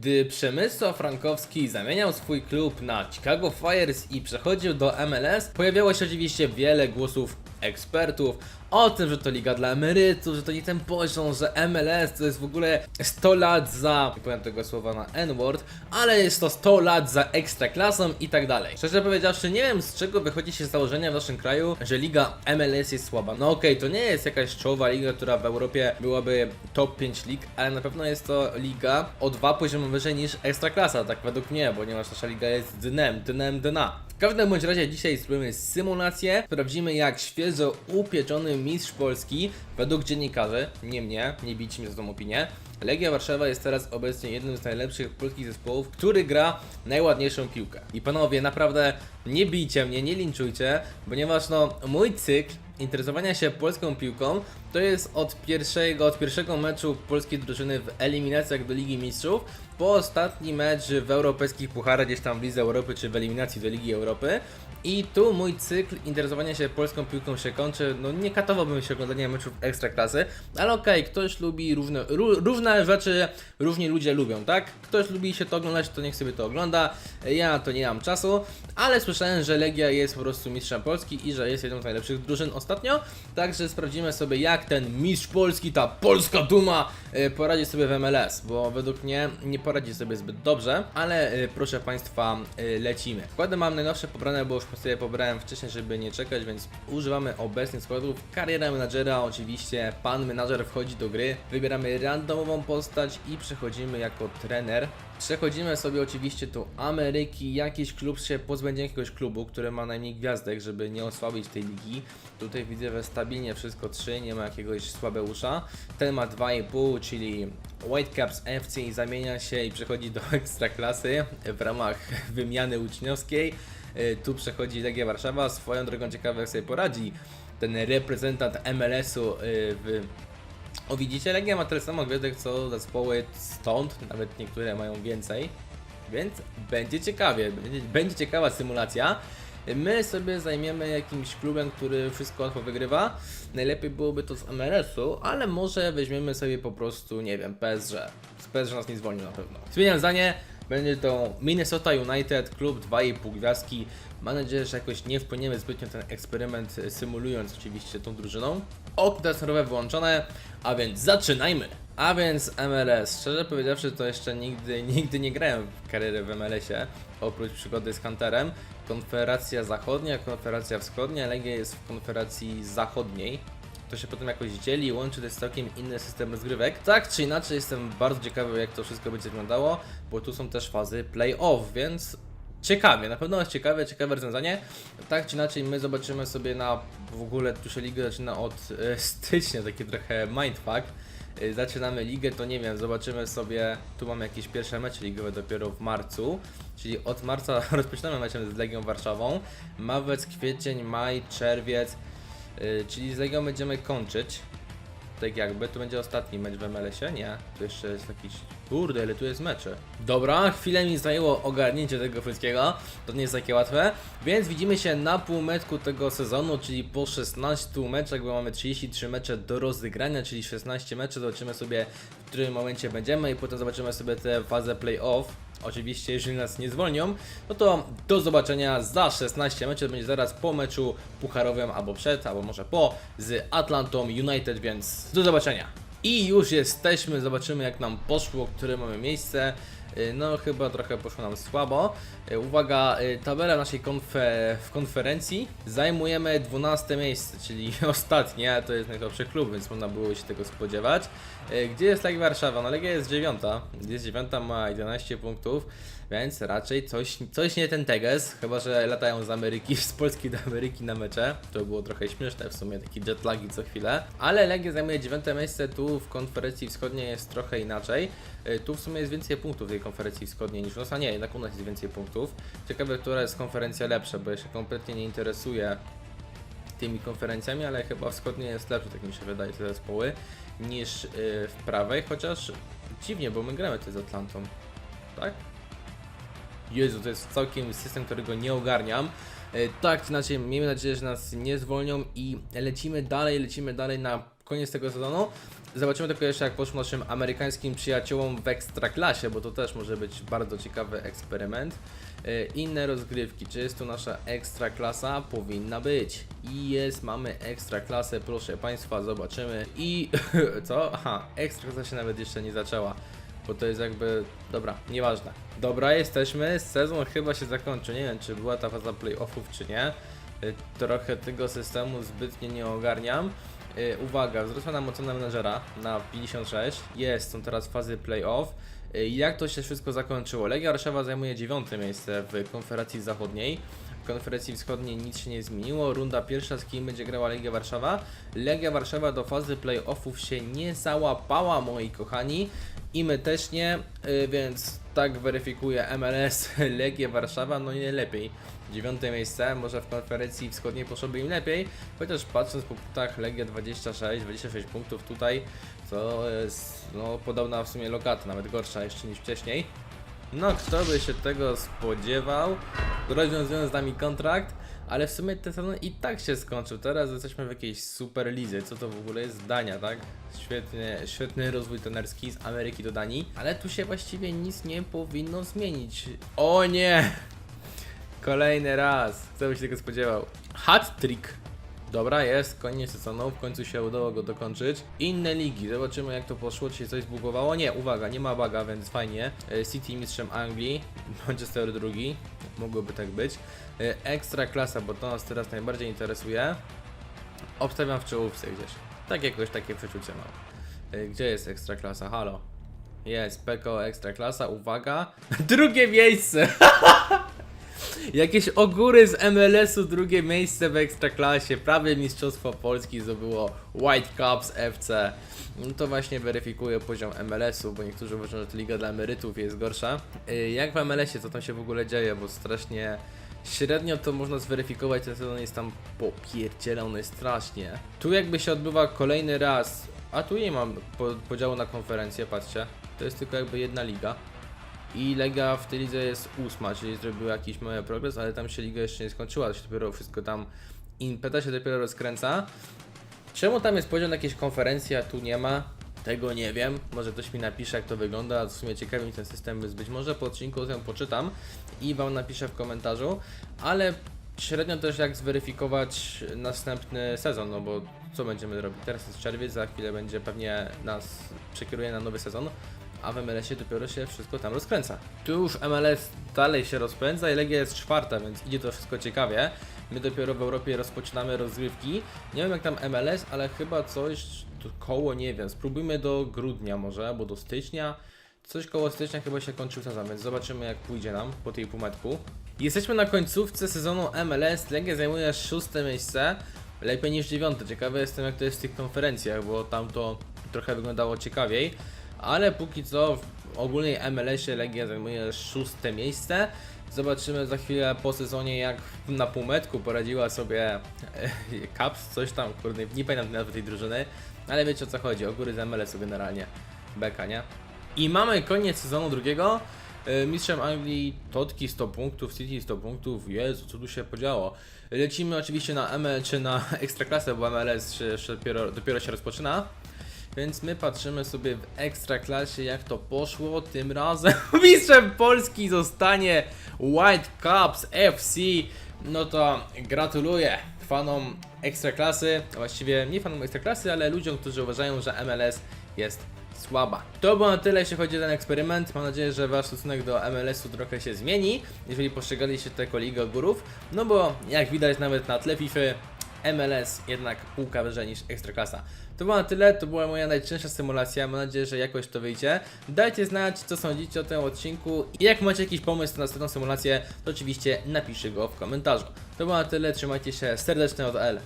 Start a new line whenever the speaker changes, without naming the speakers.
Gdy Przemysław Frankowski zamieniał swój klub na Chicago Fires i przechodził do MLS, pojawiało się oczywiście wiele głosów ekspertów o tym, że to liga dla emerytów, że to nie ten poziom, że MLS to jest w ogóle 100 lat za, nie powiem tego słowa na N-word, ale jest to 100 lat za ekstraklasą i tak dalej. Szczerze powiedziawszy, nie wiem z czego wychodzi się z założenia w naszym kraju, że liga MLS jest słaba. No okej, to nie jest jakaś czołowa liga, która w Europie byłaby top 5 lig, ale na pewno jest to liga o dwa poziomy wyżej niż ekstraklasa, tak według mnie, ponieważ nasza liga jest dnem, dnem dna. W każdym bądź razie dzisiaj spróbujemy symulację, sprawdzimy jak świeżo upieczony mistrz Polski według dziennikarzy, nie mnie, nie bijcie mnie za tą opinię, Legia Warszawa jest teraz obecnie jednym z najlepszych polskich zespołów, który gra najładniejszą piłkę. I panowie, naprawdę nie bijcie mnie, nie linczujcie, ponieważ no mój cykl interesowania się polską piłką to jest od pierwszego, od pierwszego meczu polskiej drużyny w eliminacjach do Ligi Mistrzów po ostatni mecz w europejskich pucharach, gdzieś tam w Lidze Europy czy w eliminacji do Ligi Europy. I tu mój cykl interesowania się polską piłką się kończy. No nie katowałbym się oglądania meczów ekstraklasy, ale okej, ktoś lubi różne, ró, różne rzeczy, różni ludzie lubią, tak? Ktoś lubi się to oglądać, to niech sobie to ogląda. Ja to nie mam czasu, ale słyszałem, że Legia jest po prostu mistrzem Polski i że jest jedną z najlepszych drużyn ostatnio. Także sprawdzimy sobie, jak ten mistrz Polski, ta polska duma, e, poradzi sobie w MLS, bo według mnie nie poradzi sobie zbyt dobrze, ale e, proszę Państwa, e, lecimy. Składy mam najnowsze pobrane, bo już sobie pobrałem wcześniej, żeby nie czekać, więc używamy obecnych składów. Kariera menadżera, oczywiście pan menadżer wchodzi do gry, wybieramy randomową postać i przechodzimy jako trener. Przechodzimy sobie oczywiście do Ameryki, jakiś klub się pozbędzie jakiegoś klubu, który ma najmniej gwiazdek, żeby nie osłabić tej ligi. Tutaj widzę, że stabilnie wszystko 3, nie ma jakiegoś słabeusza. Ten ma 2,5, czyli Whitecaps FC zamienia się i przechodzi do ekstraklasy w ramach wymiany uczniowskiej. Y, Tu przechodzi Legia Warszawa, swoją drogą ciekawe jak sobie poradzi ten reprezentant MLS-u y, w o widzicie, Legia ma tyle samo gwiazdek co zespoły stąd, nawet niektóre mają więcej, więc będzie ciekawie, będzie, będzie ciekawa symulacja. My sobie zajmiemy jakimś klubem, który wszystko łatwo wygrywa. Najlepiej byłoby to z MLS-u, ale może weźmiemy sobie po prostu, nie wiem, PSG. Z PSG nas nie zwolni na pewno. Zmieniam zdanie, będzie to Minnesota United, klub 2,5 gwiazdki. Mam nadzieję, że jakoś nie wpłyniemy zbytnio ten eksperyment, e, symulując oczywiście tą drużyną. Okna transferowe wyłączone, a więc zaczynajmy! A więc MLS. Szczerze powiedziawszy, to jeszcze nigdy, nigdy nie grałem w karierę w MLS-ie, oprócz przygody z Hunterem. Konfederacja Zachodnia, Konfederacja Wschodnia, Legia jest w Konfederacji Zachodniej. To się potem jakoś dzieli, łączy, to jest całkiem inny system rozgrywek. Tak czy inaczej, jestem bardzo ciekawy, jak to wszystko będzie wyglądało, bo tu są też fazy play-off, więc ciekawie, na pewno jest ciekawe, ciekawe rozwiązanie. Tak czy inaczej, my zobaczymy sobie na w ogóle tu się liga zaczyna od e, stycznia, taki trochę mindfuck. E, Zaczynamy ligę, to nie wiem, zobaczymy sobie. Tu mamy jakieś pierwsze mecze ligowe dopiero w marcu, czyli od marca rozpoczynamy meczem z Legią Warszawą. Mawiec, kwiecień, maj, czerwiec, e, czyli z Legią będziemy kończyć. Tak jakby, tu będzie ostatni mecz w MLS-ie? Nie, tu jeszcze jest jakiś... Kurde, ale tu jest mecze. Dobra, chwilę mi zajęło ogarnięcie tego wszystkiego, to nie jest takie łatwe, więc widzimy się na półmetku tego sezonu, czyli po 16 meczach, bo mamy 33 mecze do rozegrania, czyli 16 meczy, zobaczymy sobie w którym momencie będziemy i potem zobaczymy sobie tę fazę play-off. Oczywiście, jeżeli nas nie zwolnią, no to do zobaczenia za 16 meczy, będzie zaraz po meczu pucharowym, albo przed, albo może po, z Atlantą United, więc do zobaczenia. I już jesteśmy, zobaczymy jak nam poszło, które mamy miejsce. Y, No chyba trochę poszło nam słabo. Y, Uwaga, y, tabela naszej konfe w konferencji. Zajmujemy 12 miejsce, czyli ostatnie, to jest najlepszy klub, więc można było się tego spodziewać. Gdzie jest Legia Warszawa? No Legia jest dziewiąta. Jest dziewiąta, ma 11 punktów, więc raczej coś, coś nie ten teges, chyba że latają z Ameryki, z Polski do Ameryki na mecze. To było trochę śmieszne w sumie, takie jetlagi co chwilę. Ale Legia zajmuje dziewiąte miejsce, tu w konferencji wschodniej jest trochę inaczej. Tu w sumie jest więcej punktów tej konferencji wschodniej niż u nas, a nie, jednak u nas jest więcej punktów. Ciekawe, która jest konferencja lepsza, bo ja się kompletnie nie interesuję tymi konferencjami, ale chyba wschodnie jest lepsze, tak mi się wydaje, te zespoły, niż yy, w prawej, chociaż dziwnie, bo my gramy tutaj z Atlantą, tak? Jezu, to jest całkiem system, którego nie ogarniam. Yy, tak czy inaczej, miejmy nadzieję, że nas nie zwolnią i lecimy dalej, lecimy dalej na koniec tego sezonu. Zobaczymy tylko jeszcze jak poszło naszym amerykańskim przyjaciołom w Ekstraklasie, bo to też może być bardzo ciekawy eksperyment. E, Inne rozgrywki, czy jest tu nasza Ekstraklasa? Powinna być. I jest, mamy Ekstraklasę, proszę Państwa, zobaczymy. I co? Aha, Ekstraklasa się nawet jeszcze nie zaczęła. Bo to jest jakby. Dobra, nieważne. Dobra, jesteśmy. Sezon chyba się zakończył. Nie wiem, czy była ta faza playoffów, czy nie. Y, Trochę tego systemu zbytnio nie ogarniam. Y, Uwaga, wzrosła nam ocena menedżera na 56. Jest, są teraz fazy playoff. Y, Jak to się wszystko zakończyło? Legia Warszawa zajmuje dziewiąte miejsce w konferencji zachodniej. Konferencji wschodniej nic się nie zmieniło. Runda pierwsza, z kim będzie grała Legia Warszawa. Legia Warszawa do fazy playoffów się nie załapała, moi kochani. I my też nie, y, więc tak weryfikuje MLS Legia Warszawa, no nie lepiej. Dziewiąte miejsce, może w konferencji wschodniej poszłoby im lepiej, chociaż patrząc po punktach Legia 26, 26 punktów tutaj, to jest no, podobna w sumie lokata, nawet gorsza jeszcze niż wcześniej. No, kto by się tego spodziewał? Rozwiązują z nami kontrakt, ale w sumie ten sezon i tak się skończył. Teraz jesteśmy w jakiejś super lidze. Co to w ogóle jest Dania, tak? Świetnie, świetny rozwój tenerski z Ameryki do Danii, ale tu się właściwie nic nie powinno zmienić. O nie! Kolejny raz. Kto by się tego spodziewał? Hat-trick. Dobra, jest, koniec sezonu, w końcu się udało go dokończyć. Inne ligi, zobaczymy jak to poszło, czy się coś zbugowało. Nie, uwaga, nie ma baga, więc fajnie. E, City mistrzem Anglii, Manchester drugi, mogłoby tak być. E, Ekstra klasa, bo to nas teraz najbardziej interesuje. Obstawiam w czołówce gdzieś. Tak jakoś takie przeczucie mam. E, Gdzie jest ekstra klasa? Halo. Jest, PKO ekstra klasa, uwaga. Drugie miejsce! Jakieś ogóry z MLS-u, drugie miejsce w Ekstraklasie, prawie Mistrzostwo Polski zdobyło White Cups FC. No to właśnie weryfikuje poziom MLS-u, bo niektórzy uważają, że to liga dla emerytów jest gorsza. Y, Jak w MLS-ie, co tam się w ogóle dzieje, bo strasznie średnio to można zweryfikować, ten sezon jest tam popierdzielony strasznie. Tu jakby się odbywa kolejny raz, a tu nie mam po- podziału na konferencję, patrzcie. To jest tylko jakby jedna liga. I Lega w tej lidze jest ósma, czyli zrobił jakiś mały progres, ale tam się liga jeszcze nie skończyła, to się dopiero wszystko tam impeta się dopiero rozkręca. Czemu tam jest podział na jakieś konferencje, a tu nie ma? Tego nie wiem. Może ktoś mi napisze, jak to wygląda. W sumie ciekawi mnie ten system, więc być może po odcinku ją poczytam i Wam napiszę w komentarzu. Ale średnio też jak zweryfikować następny sezon, no bo co będziemy robić? Teraz jest czerwiec, za chwilę będzie pewnie nas przekieruje na nowy sezon a w MLS-ie dopiero się wszystko tam rozkręca. Tu już MLS dalej się rozpędza i Legia jest czwarta, więc idzie to wszystko ciekawie. My dopiero w Europie rozpoczynamy rozgrywki. Nie wiem jak tam MLS, ale chyba coś koło, nie wiem, spróbujmy do grudnia może, albo do stycznia. Coś koło stycznia chyba się kończył sezon, więc zobaczymy jak pójdzie nam po tej półmetku. Jesteśmy na końcówce sezonu MLS, Legia zajmuje szóste miejsce, lepiej niż dziewiąte. Ciekawy jestem jak to jest w tych konferencjach, bo tam to trochę wyglądało ciekawiej. Ale póki co w ogólnej MLS-ie Legia zajmuje szóste miejsce. Zobaczymy za chwilę po sezonie jak na półmetku poradziła sobie Caps, coś tam, kurde, nie pamiętam nazwy tej drużyny, ale wiecie o co chodzi, o góry z MLS-u generalnie, beka, nie? I mamy koniec sezonu drugiego, E, Mistrzem Anglii Totki 100 punktów, City 100 punktów, Jezu, co tu się podziało. Lecimy oczywiście na ML czy na Ekstraklasę, bo MLS dopiero, dopiero się rozpoczyna. Więc my patrzymy sobie w Ekstraklasie jak to poszło. Tym razem mistrzem Polski zostanie White Cups FC. No to gratuluję fanom Ekstraklasy, a właściwie nie fanom Ekstraklasy, ale ludziom, którzy uważają, że MLS jest słaba. To było na tyle, jeśli chodzi o ten eksperyment. Mam nadzieję, że wasz stosunek do MLS-u trochę się zmieni, jeżeli postrzegaliście jako Ligę Górów. No bo jak widać nawet na tle FIFA MLS jednak półka wyżej niż Ekstraklasa. To było na tyle, to była moja najczęstsza symulacja, mam nadzieję, że jakoś to wyjdzie. Dajcie znać, co sądzicie o tym odcinku i jak macie jakiś pomysł na następną symulację, to oczywiście napiszcie go w komentarzu. To było na tyle, trzymajcie się, serdeczne od L.